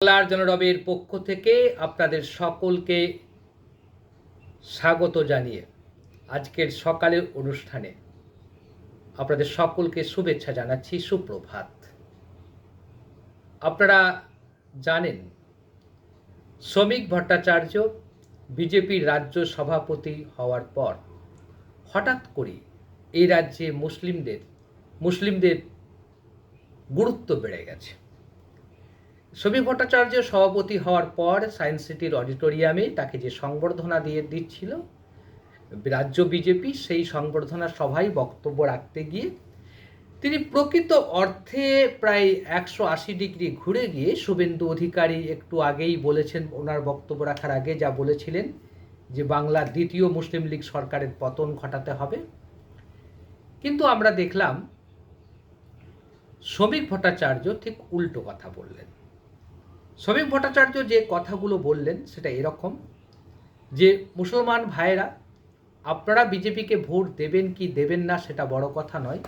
বাংলার জনরবের পক্ষ থেকে আপনাদের সকলকে স্বাগত জানিয়ে আজকের সকালের অনুষ্ঠানে আপনাদের সকলকে শুভেচ্ছা জানাচ্ছি, সুপ্রভাত। আপনারা জানেন, শ্রমিক ভট্টাচার্য বিজেপির রাজ্য সভাপতি হওয়ার পর হঠাৎ করে এই রাজ্যে মুসলিমদের মুসলিমদের গুরুত্ব বেড়ে গেছে। শ্রমিক ভট্টাচার্য সভাপতি হওয়ার পর সায়েন্স সিটির অডিটোরিয়ামে তাকে যে সংবর্ধনা দিয়ে দিচ্ছিল, রাজ্য বিজেপি সেই সংবর্ধনা সভায় বক্তব্য রাখতে গিয়ে তিনি প্রকৃত অর্থে প্রায় একশো আশি ডিগ্রি ঘুরে গিয়ে শুভেন্দু অধিকারী একটু আগেই বলেছেন, ওনার বক্তব্য রাখার আগে যা বলেছিলেন যে বাংলার দ্বিতীয় মুসলিম লীগ সরকারের পতন ঘটাতে হবে। কিন্তু আমরা দেখলাম শ্রমিক ভট্টাচার্য ঠিক উল্টো কথা বললেন। শ্রমিক ভট্টাচার্য যে কথাগুলো বললেন সেটা এরকম, যে মুসলমান ভাইয়েরা, আপনারা বিজেপিকে ভোট দেবেন কি দেবেন না সেটা বড় কথা নয়।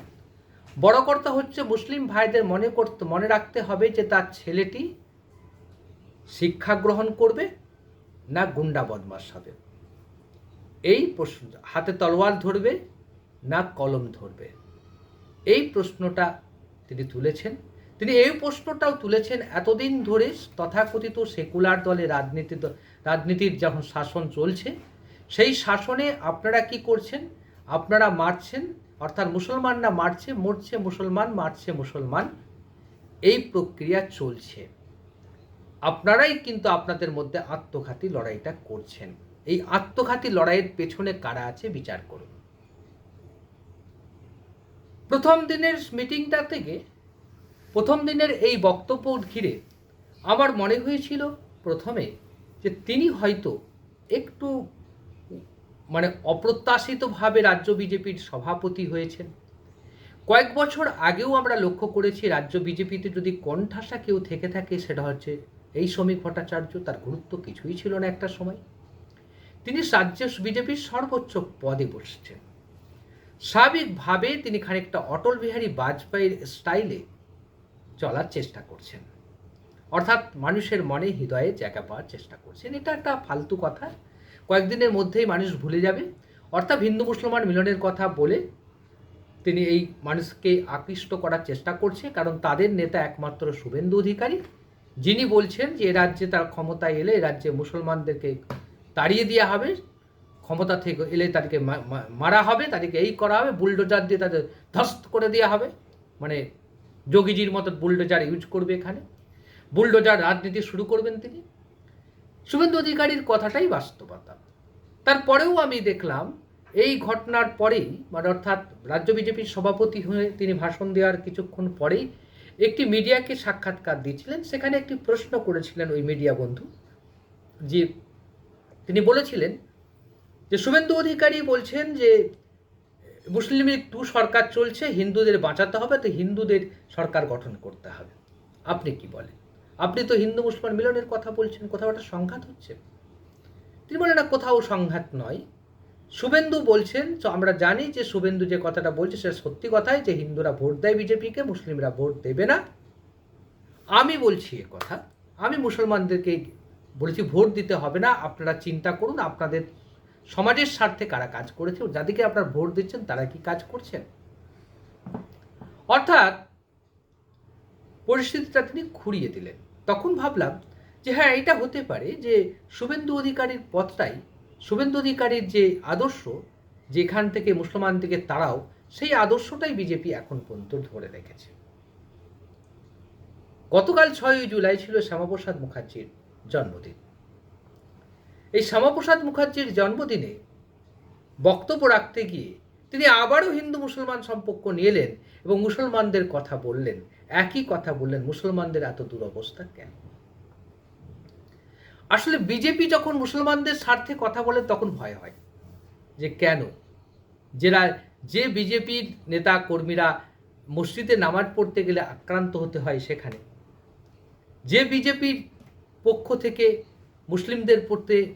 বড় কথা হচ্ছে মুসলিম ভাইদের মনে করতে, মনে রাখতে হবে যে তার ছেলেটি শিক্ষা গ্রহণ করবে না গুন্ডা বদমাস হবে। এই প্রশ্ন, হাতে তলোয়ার ধরবে না কলম ধরবে। এই প্রশ্নটা তিনি তুলেছেন। তিনি এই প্রশ্নটাও তুলেছেন এতদিন ধরে তথাকথিত সেকুলার দলে রাজনীতি রাজনীতির যখন শাসন চলছে, সেই শাসনে আপনারা কি করছেন? আপনারা মারছেন, অর্থাৎ মুসলমানরা মারছে, মরছে মুসলমান, মারছে মুসলমান। এই প্রক্রিয়া চলছে। আপনারাই কিন্তু আপনাদের মধ্যে আত্মঘাতী লড়াইটা করছেন। এই আত্মঘাতী লড়াইয়ের পেছনে কারা আছে বিচার করুন। প্রথম দিনের মিটিংটা থেকে প্রথম দিনের এই বক্তব্য ঘিরে আমার মনে হয়েছিল প্রথমে যে তিনি হয়তো একটু মানে অপ্রত্যাশিতভাবে রাজ্য বিজেপির সভাপতি হয়েছেন। কয়েক বছর আগেও আমরা লক্ষ্য করেছি রাজ্য বিজেপিতে যদি কণ্ঠাসা কেউ থেকে থাকে সেটা হচ্ছে এই শ্রমিক ভট্টাচার্য, তার গুরুত্ব কিছুই ছিল না একটা সময়। তিনি রাজ্য বিজেপির সর্বোচ্চ পদে বসছেন। স্বাভাবিকভাবে তিনি খানিকটা অটল বিহারী বাজপেয়ীর স্টাইলে চলার চেষ্টা করছেন। অর্থাৎ মানুষের মনে হৃদয়ে জায়গা পাওয়ার চেষ্টা করছেন। এটা একটা ফালতু কথা। কয়েকদিনের মধ্যেই মানুষ ভুলে যাবে। অর্থাৎ হিন্দু মুসলমান মিলনের কথা বলে তিনি এই মানুষকে আকৃষ্ট করার চেষ্টা করছে, কারণ তাদের নেতা একমাত্র শুভেন্দু অধিকারী, যিনি বলছেন যে রাজ্যে তার ক্ষমতায় এলে রাজ্যে মুসলমানদেরকে তাড়িয়ে দেওয়া হবে, ক্ষমতা থেকে এলে তাদেরকে মারা হবে, তাদেরকে এই করা হবে, বুলডোজার দিয়ে তাদের ধ্বস্ত করে দেওয়া হবে। মানে যোগীজির মতো বুলডোজার ইউজ করবে এখানে। বুলডোজার রাজনীতি শুরু করবেন তিনি। শুভেন্দু অধিকারীর কথাটাই বাস্তবতা। তারপরেও আমি দেখলাম, এই ঘটনার পরেই মানে অর্থাৎ রাজ্য বিজেপির সভাপতি হয়ে তিনি ভাষণ দেওয়ার কিছুক্ষণ পরেই একটি মিডিয়াকে সাক্ষাৎকার দিয়েছিলেন। সেখানে একটি প্রশ্ন করেছিলেন ওই মিডিয়া বন্ধু, যে তিনি বলেছিলেন যে, শুভেন্দু অধিকারী বলছেন যে মুসলিম লীগ টু সরকার চলছে, হিন্দুদের বাঁচাতে হবে, তো হিন্দুদের সরকার গঠন করতে হবে। আপনি কি বলেন? আপনি তো হিন্দু মুসলমান মিলনের কথা বলছেন, কোথাও একটা সংঘাত হচ্ছে। তিনি বলেন না কোথাও সংঘাত নয়। শুভেন্দু বলছেন, তো আমরা জানি যে শুভেন্দু যে কথাটা বলছে, সেটা সত্যি কথাই যে হিন্দুরা ভোট দেয় বিজেপিকে, মুসলিমরা ভোট দেবে না। আমি বলছি এ কথা। আমি মুসলমানদেরকে বলেছি, ভোট দিতে হবে না। আপনারা চিন্তা করুন, আপনাদের সমাজের স্বার্থে কারা কাজ করেছে যাদেরকে আপনারা ভোট দিচ্ছেন, তারা কি কাজ করছেন? অর্থাৎ পরিস্থিতিটা তিনি খুঁড়িয়ে দিলেন। তখন ভাবলাম যে হ্যাঁ এটা হতে পারে যে শুভেন্দু অধিকারীর পথটাই শুভেন্দু অধিকারীর যে আদর্শ, যেখান থেকে মুসলমান থেকে তারাও, সেই আদর্শটাই বিজেপি এখন পর্যন্ত ধরে রেখেছে। গতকাল ছয়ই জুলাই ছিল শ্যামাপ্রসাদ মুখার্জির জন্মদিন। এই শ্যামাপ্রসাদ মুখার্জির জন্মদিনে বক্তব্য রাখতে গিয়ে তিনি আবারও হিন্দু মুসলমান সম্পর্ক নিয়ে এলেন এবং মুসলমানদের কথা বললেন, একই কথা বললেন, মুসলমানদের এত দুরবস্থা কেন? আসলে বিজেপি যখন মুসলমানদের স্বার্থে কথা বলে তখন ভয় হয় যে কেন? যেরা যে বিজেপির নেতা কর্মীরা মসজিদে নামাজ পড়তে গেলে আক্রান্ত হতে হয় সেখানে। যে বিজেপির পক্ষ থেকে মুসলিমদের পড়তে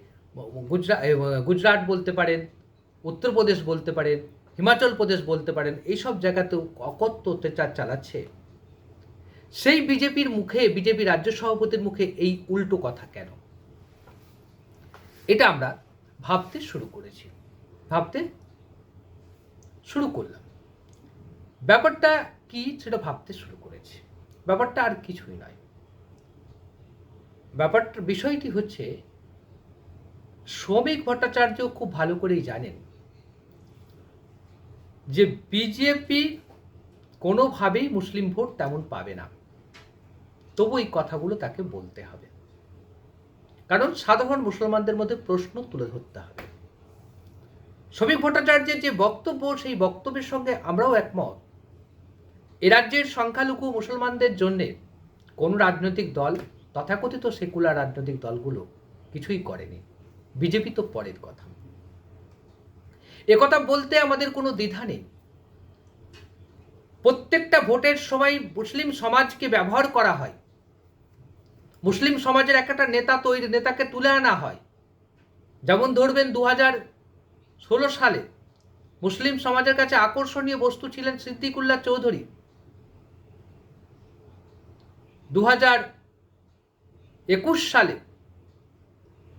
গুজরাট গুজরাট বলতে পারেন, উত্তরপ্রদেশ বলতে পারেন, হিমাচল প্রদেশ বলতে পারেন, এইসব জায়গাতেও অকথ্য অত্যাচার চালাচ্ছে। সেই বিজেপির মুখে, বিজেপি রাজ্য সভাপতির মুখে এই উল্টো কথা কেন? এটা আমরা ভাবতে শুরু করেছি। ভাবতে শুরু করলাম। ব্যাপারটা কি সেটা ভাবতে শুরু করেছি। ব্যাপারটা আর কিছুই নয়। ব্যাপারটা, বিষয়টি হচ্ছে, শ্রমিক ভট্টাচার্য খুব ভালো করেই জানেন যে বিজেপি কোনোভাবেই মুসলিম ভোট তেমন পাবে না। তবু এই কথাগুলো তাকে বলতে হবে। কারণ সাধারণ মুসলমানদের মধ্যে প্রশ্ন তুলে ধরতে হবে। শ্রমিক ভট্টাচার্যের যে বক্তব্য, সেই বক্তব্যের সঙ্গে আমরাও একমত। এ রাজ্যের সংখ্যালঘু মুসলমানদের জন্যে কোনো রাজনৈতিক দল তথাকথিত সেকুলার রাজনৈতিক দলগুলো কিছুই করেনি। বিজেপি তো পরের কথা। একথা বলতে আমাদের কোনো দ্বিধা নেই। প্রত্যেকটা ভোটের সময় মুসলিম সমাজকে ব্যবহার করা হয়। মুসলিম সমাজের একটা নেতা তৈরি, নেতাকে তুলে আনা হয়। যেমন ধরবেন দু ষোলো সালে মুসলিম সমাজের কাছে আকর্ষণীয় বস্তু ছিলেন সিদ্দিকুল্লাহ চৌধুরী। দু হাজার একুশ সালে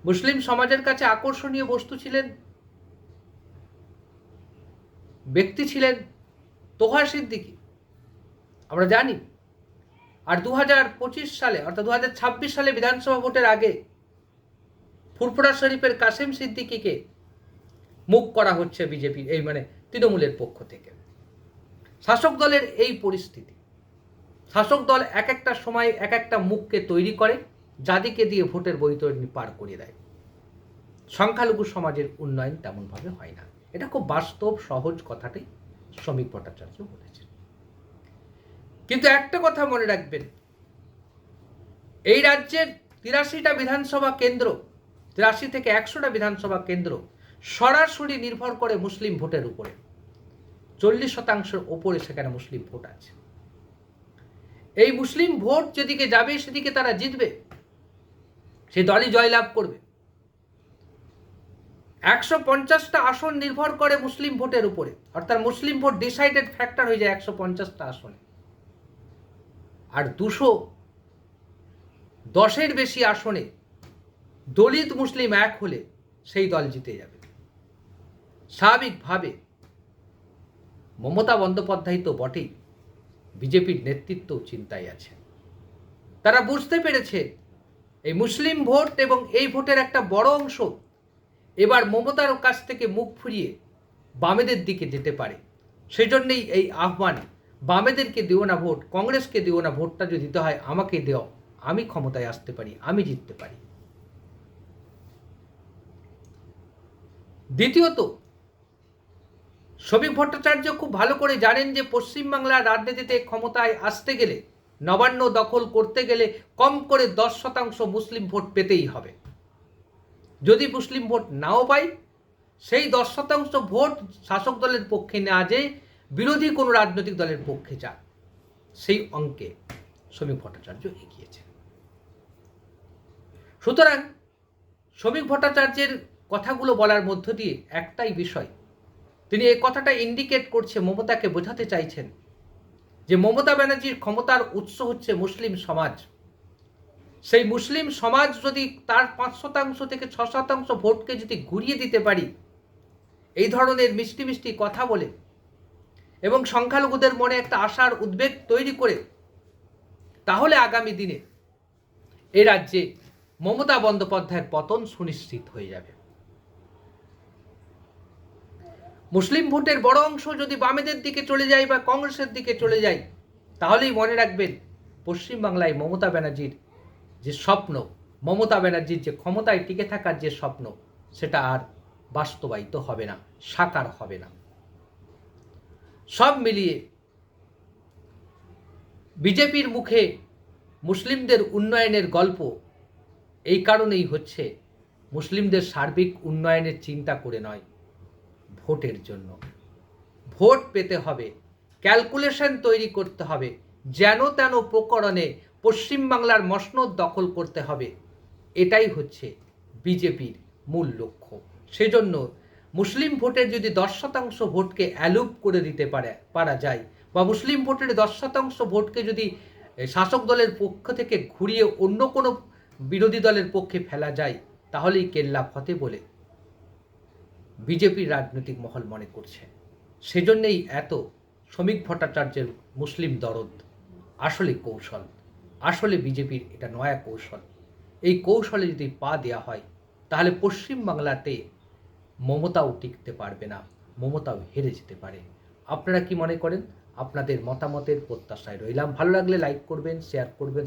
মুসলিম সমাজের কাছে আকর্ষণীয় বস্তু ছিলেন, ব্যক্তি ছিলেন তোহা সিদ্দিকি। আমরা জানি, আর দু পঁচিশ সালে অর্থাৎ দু হাজার ছাব্বিশ সালে বিধানসভা ভোটের আগে ফুরফুরা শরীফের কাসেম সিদ্দিকিকে মুখ করা হচ্ছে বিজেপি, এই মানে তৃণমূলের পক্ষ থেকে। শাসক দলের এই পরিস্থিতি, শাসক দল এক একটা সময় এক একটা মুখকে তৈরি করে যাদিকে দিয়ে ভোটের বৈতরণী পার করে দেয়। সংখ্যালঘু সমাজের উন্নয়ন তেমনভাবে হয় না। এটা খুব বাস্তব, সহজ কথাটাই শ্রমিক ভট্টাচার্য বলেছেন। কিন্তু একটা কথা মনে রাখবেন, এই রাজ্যের তিরাশিটা বিধানসভা কেন্দ্র, তিরাশি থেকে একশোটা বিধানসভা কেন্দ্র সরাসরি নির্ভর করে মুসলিম ভোটের উপরে। চল্লিশ শতাংশের ওপরে সেখানে মুসলিম ভোট আছে। এই মুসলিম ভোট যেদিকে যাবে, সেদিকে তারা জিতবে। সে দলই জয়লাভ করবে। একশো পঞ্চাশটা আসন নির্ভর করে মুসলিম ভোটের উপরে। অর্থাৎ মুসলিম ভোট ডিসাইডেড ফ্যাক্টর হয়ে যায় একশো পঞ্চাশটা আসনে। আর দুশো দশের বেশি আসনে দলিত মুসলিম এক হলে সেই দল জিতে যাবে। স্বাভাবিকভাবে মমতা বন্দ্যোপাধ্যায় তো বটেই, বিজেপির নেতৃত্ব চিন্তায় আছে তারা বুঝতে পেরেছে এই মুসলিম ভোট এবং এই ভোটের একটা বড় অংশ এবার মমতার কাছ থেকে মুখ ফুরিয়ে বামেদের দিকে যেতে পারে। সেই জন্যেই এই আহ্বান বামেদেরকে দিও না ভোট, কংগ্রেসকে দিও না ভোটটা যদি দিতে হয়, আমাকে দেও। আমি ক্ষমতায় আসতে পারি, আমি জিততে পারি। দ্বিতীয়ত শ্রমিক ভট্টাচার্য খুব ভালো করে জানেন যে পশ্চিমবাংলার রাজনীতিতে ক্ষমতায় আসতে গেলে নবান্ন দখল করতে গেলে কম করে দশ শতাংশ মুসলিম ভোট পেতেই হবে। যদি মুসলিম ভোট নাও পাই, সেই দশ শতাংশ ভোট শাসক দলের পক্ষে না যে বিরোধী কোনো রাজনৈতিক দলের পক্ষে যাক। সেই অঙ্কে শ্রমিক ভট্টাচার্য এগিয়েছেন। সুতরাং শ্রমিক ভট্টাচার্যের কথাগুলো বলার মধ্য দিয়ে একটাই বিষয়, তিনি এই কথাটা ইন্ডিকেট করছে, মমতাকে বোঝাতে চাইছেন যে মমতা ব্যানার্জির ক্ষমতার উৎস হচ্ছে মুসলিম সমাজ। সেই মুসলিম সমাজ যদি তার পাঁচ শতাংশ থেকে ছ শতাংশ ভোটকে যদি ঘুরিয়ে দিতে পারি, এই ধরনের মিষ্টি মিষ্টি কথা বলে এবং সংখ্যালঘুদের মনে একটা আশার উদ্বেগ তৈরি করে, তাহলে আগামী দিনে এ রাজ্যে মমতা বন্দ্যোপাধ্যায়ের পতন সুনিশ্চিত হয়ে যাবে। মুসলিম ভোটের বড় অংশ যদি বামেদের দিকে চলে যায় বা কংগ্রেসের দিকে চলে যায়, তাহলেই মনে রাখবেন পশ্চিমবাংলায় মমতা ব্যানার্জির যে স্বপ্ন, মমতা ব্যানার্জির যে ক্ষমতায় টিকে থাকার যে স্বপ্ন, সেটা আর বাস্তবায়িত হবে না, সাকার হবে না। সব মিলিয়ে বিজেপির মুখে মুসলিমদের উন্নয়নের গল্প এই কারণেই হচ্ছে, মুসলিমদের সার্বিক উন্নয়নের চিন্তা করে নয়। ভোটের জন্য। ভোট পেতে হবে, ক্যালকুলেশন তৈরি করতে হবে, যেন তেন প্রকরণে পশ্চিমবাংলার মসনদ দখল করতে হবে। এটাই হচ্ছে বিজেপির মূল লক্ষ্য। সেজন্য মুসলিম ভোটের যদি দশ শতাংশ ভোটকে অ্যালুপ করে দিতে পারে, পারা যায়, বা মুসলিম ভোটের দশ শতাংশ ভোটকে যদি শাসক দলের পক্ষ থেকে ঘুরিয়ে অন্য কোনো বিরোধী দলের পক্ষে ফেলা যায়, তাহলেই কেল্লা ফতে বলে। বিজেপির রাজনৈতিক মহল মনে করছে। সেজন্যেই এত শ্রমিক ভট্টাচার্যের মুসলিম দরদ। আসলে কৌশল। আসলে বিজেপির এটা নয়া কৌশল। এই কৌশলে যদি পা দেওয়া হয়, তাহলে পশ্চিমবাংলাতে মমতাও টিকতে পারবে না, মমতাও হেরে যেতে পারে। আপনারা কি মনে করেন? আপনাদের মতামতের প্রত্যাশায় রইলাম। ভালো লাগলে লাইক করবেন শেয়ার করবেন